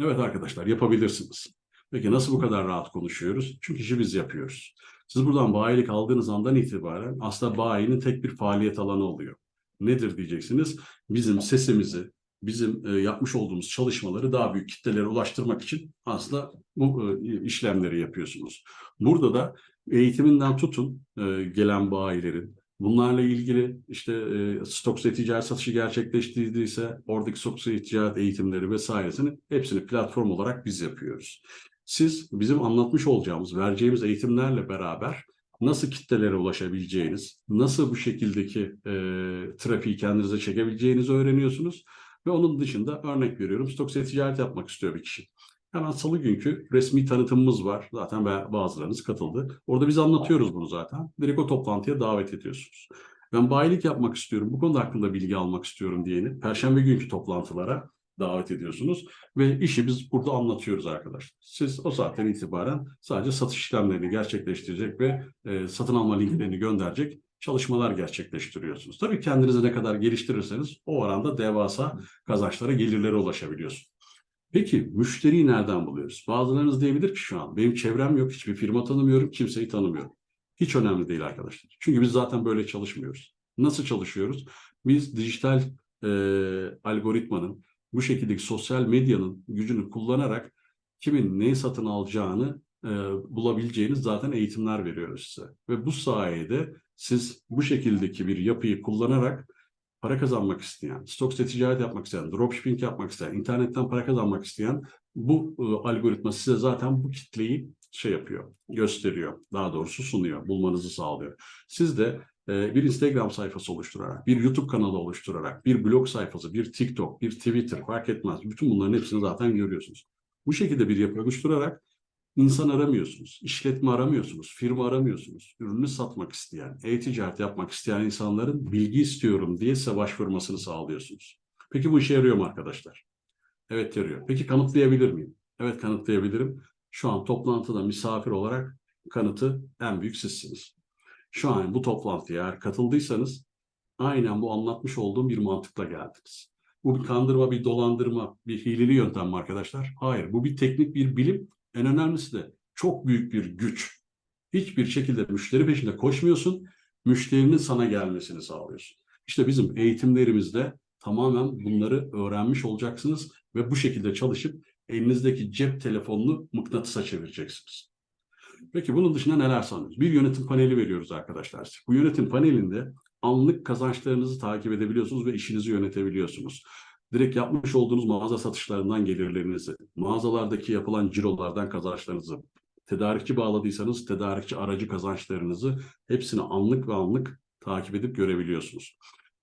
Evet arkadaşlar yapabilirsiniz. Peki nasıl bu kadar rahat konuşuyoruz? Çünkü işi biz yapıyoruz. Siz buradan bayilik aldığınız andan itibaren aslında bayinin tek bir faaliyet alanı oluyor. Nedir diyeceksiniz? Bizim sesimizi, bizim e, yapmış olduğumuz çalışmaları daha büyük kitlelere ulaştırmak için aslında bu e, işlemleri yapıyorsunuz. Burada da eğitiminden tutun e, gelen bayilerin, bunlarla ilgili işte e, stok ticaret satışı gerçekleştirdiyse oradaki stok ticaret eğitimleri vesairesini hepsini platform olarak biz yapıyoruz. Siz bizim anlatmış olacağımız, vereceğimiz eğitimlerle beraber nasıl kitlelere ulaşabileceğiniz, nasıl bu şekildeki e, trafiği kendinize çekebileceğinizi öğreniyorsunuz. Ve onun dışında örnek veriyorum stok ticaret yapmak istiyor bir kişi. Hemen salı günkü resmi tanıtımımız var. Zaten bazılarınız katıldı. Orada biz anlatıyoruz bunu zaten. Direkt o toplantıya davet ediyorsunuz. Ben bayilik yapmak istiyorum, bu konuda hakkında bilgi almak istiyorum diyeni Perşembe günkü toplantılara davet ediyorsunuz. Ve işi biz burada anlatıyoruz arkadaşlar. Siz o saatten itibaren sadece satış işlemlerini gerçekleştirecek ve e, satın alma linklerini gönderecek çalışmalar gerçekleştiriyorsunuz. Tabii kendinizi ne kadar geliştirirseniz o oranda devasa kazançlara, gelirlere ulaşabiliyorsunuz. Peki müşteriyi nereden buluyoruz? Bazılarınız diyebilir ki şu an benim çevrem yok, hiçbir firma tanımıyorum, kimseyi tanımıyorum. Hiç önemli değil arkadaşlar. Çünkü biz zaten böyle çalışmıyoruz. Nasıl çalışıyoruz? Biz dijital e, algoritmanın, bu şekildeki sosyal medyanın gücünü kullanarak kimin neyi satın alacağını e, bulabileceğiniz zaten eğitimler veriyoruz size. Ve bu sayede siz bu şekildeki bir yapıyı kullanarak para kazanmak isteyen, stok ticaret yapmak isteyen, dropshipping yapmak isteyen, internetten para kazanmak isteyen bu e, algoritma size zaten bu kitleyi şey yapıyor, gösteriyor. Daha doğrusu sunuyor, bulmanızı sağlıyor. Siz de e, bir Instagram sayfası oluşturarak, bir YouTube kanalı oluşturarak, bir blog sayfası, bir TikTok, bir Twitter fark etmez. Bütün bunların hepsini zaten görüyorsunuz. Bu şekilde bir yapı oluşturarak insan aramıyorsunuz, işletme aramıyorsunuz, firma aramıyorsunuz. Ürünü satmak isteyen, e-ticaret yapmak isteyen insanların bilgi istiyorum diye size başvurmasını sağlıyorsunuz. Peki bu işe yarıyor mu arkadaşlar? Evet yarıyor. Peki kanıtlayabilir miyim? Evet kanıtlayabilirim. Şu an toplantıda misafir olarak kanıtı en büyük sizsiniz. Şu an bu toplantıya eğer katıldıysanız aynen bu anlatmış olduğum bir mantıkla geldiniz. Bu bir kandırma, bir dolandırma, bir hileli yöntem mi arkadaşlar? Hayır. Bu bir teknik, bir bilim en önemlisi de çok büyük bir güç. Hiçbir şekilde müşteri peşinde koşmuyorsun, müşterinin sana gelmesini sağlıyorsun. İşte bizim eğitimlerimizde tamamen bunları öğrenmiş olacaksınız ve bu şekilde çalışıp elinizdeki cep telefonunu mıknatısa çevireceksiniz. Peki bunun dışında neler sanıyoruz? Bir yönetim paneli veriyoruz arkadaşlar. Bu yönetim panelinde anlık kazançlarınızı takip edebiliyorsunuz ve işinizi yönetebiliyorsunuz direkt yapmış olduğunuz mağaza satışlarından gelirlerinizi, mağazalardaki yapılan cirolardan kazançlarınızı, tedarikçi bağladıysanız tedarikçi aracı kazançlarınızı hepsini anlık ve anlık takip edip görebiliyorsunuz.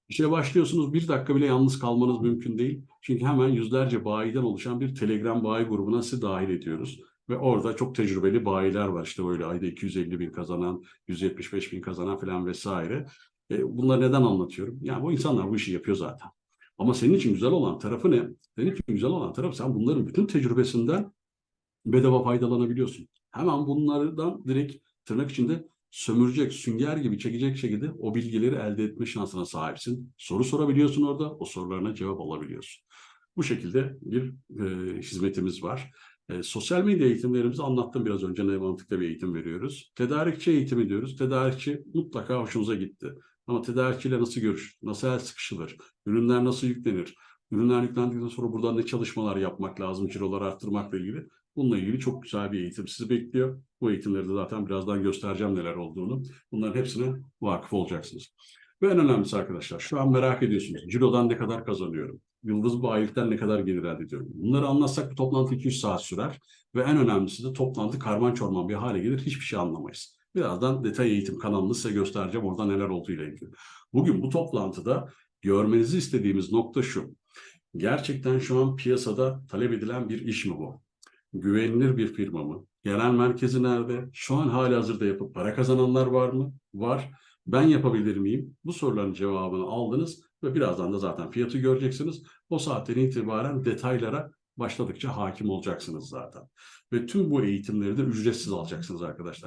İşe başlıyorsunuz bir dakika bile yalnız kalmanız mümkün değil. Çünkü hemen yüzlerce bayiden oluşan bir Telegram bayi grubuna sizi dahil ediyoruz. Ve orada çok tecrübeli bayiler var. İşte böyle ayda 250 bin kazanan, 175 bin kazanan falan vesaire. E, bunları neden anlatıyorum? Yani bu insanlar bu işi yapıyor zaten. Ama senin için güzel olan tarafı ne? Senin için güzel olan tarafı sen bunların bütün tecrübesinden bedava faydalanabiliyorsun. Hemen bunlardan direkt tırnak içinde sömürecek, sünger gibi çekecek şekilde o bilgileri elde etme şansına sahipsin. Soru sorabiliyorsun orada, o sorularına cevap alabiliyorsun. Bu şekilde bir e, hizmetimiz var. E, sosyal medya eğitimlerimizi anlattım biraz önce ne mantıklı bir eğitim veriyoruz. Tedarikçi eğitimi diyoruz. Tedarikçi mutlaka hoşunuza gitti. Ama tedarikçiyle nasıl görüş, nasıl el sıkışılır, ürünler nasıl yüklenir, ürünler yüklendikten sonra buradan ne çalışmalar yapmak lazım ciroları arttırmakla ilgili. Bununla ilgili çok güzel bir eğitim sizi bekliyor. Bu eğitimleri de zaten birazdan göstereceğim neler olduğunu. Bunların hepsine vakıf olacaksınız. Ve en önemlisi arkadaşlar şu an merak ediyorsunuz. Ciro'dan ne kadar kazanıyorum? Yıldız bayilikten ne kadar gelir elde ediyorum? Bunları anlatsak bu toplantı 200 saat sürer. Ve en önemlisi de toplantı karman çorman bir hale gelir. Hiçbir şey anlamayız. Birazdan detay eğitim kanalını size göstereceğim orada neler olduğuyla ilgili. Bugün bu toplantıda görmenizi istediğimiz nokta şu. Gerçekten şu an piyasada talep edilen bir iş mi bu? Güvenilir bir firma mı? Genel merkezi nerede? Şu an hali hazırda yapıp para kazananlar var mı? Var. Ben yapabilir miyim? Bu soruların cevabını aldınız ve birazdan da zaten fiyatı göreceksiniz. O saatten itibaren detaylara başladıkça hakim olacaksınız zaten. Ve tüm bu eğitimleri de ücretsiz alacaksınız arkadaşlar.